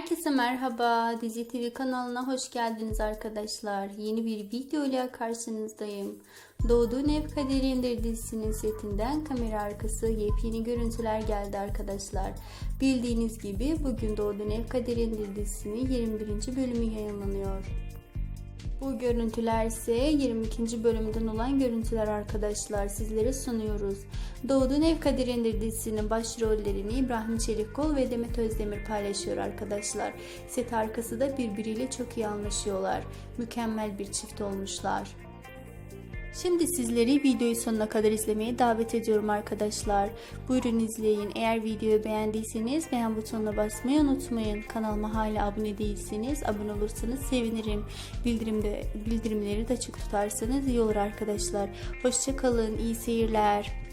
Herkese merhaba. Dizi TV kanalına hoş geldiniz arkadaşlar. Yeni bir video ile karşınızdayım. Doğduğun Ev Kaderindir dizisinin setinden kamera arkası yepyeni görüntüler geldi arkadaşlar. Bildiğiniz gibi bugün Doğduğun Ev Kaderindir dizisinin 21. bölümü yayınlanıyor. Bu görüntüler ise 22. bölümden olan görüntüler arkadaşlar sizlere sunuyoruz. Doğduğun Ev Kaderindir dizisinin başrollerini İbrahim Çelikkol ve Demet Özdemir paylaşıyor arkadaşlar. Set arkası da birbiriyle çok iyi anlaşıyorlar. Mükemmel bir çift olmuşlar. Şimdi sizleri videoyu sonuna kadar izlemeye davet ediyorum arkadaşlar. Buyurun izleyin. Eğer videoyu beğendiyseniz beğen butonuna basmayı unutmayın. Kanalıma hala abone değilseniz abone olursanız sevinirim. Bildirimde, bildirimleri de açık tutarsanız iyi olur arkadaşlar. Hoşçakalın. iyi seyirler.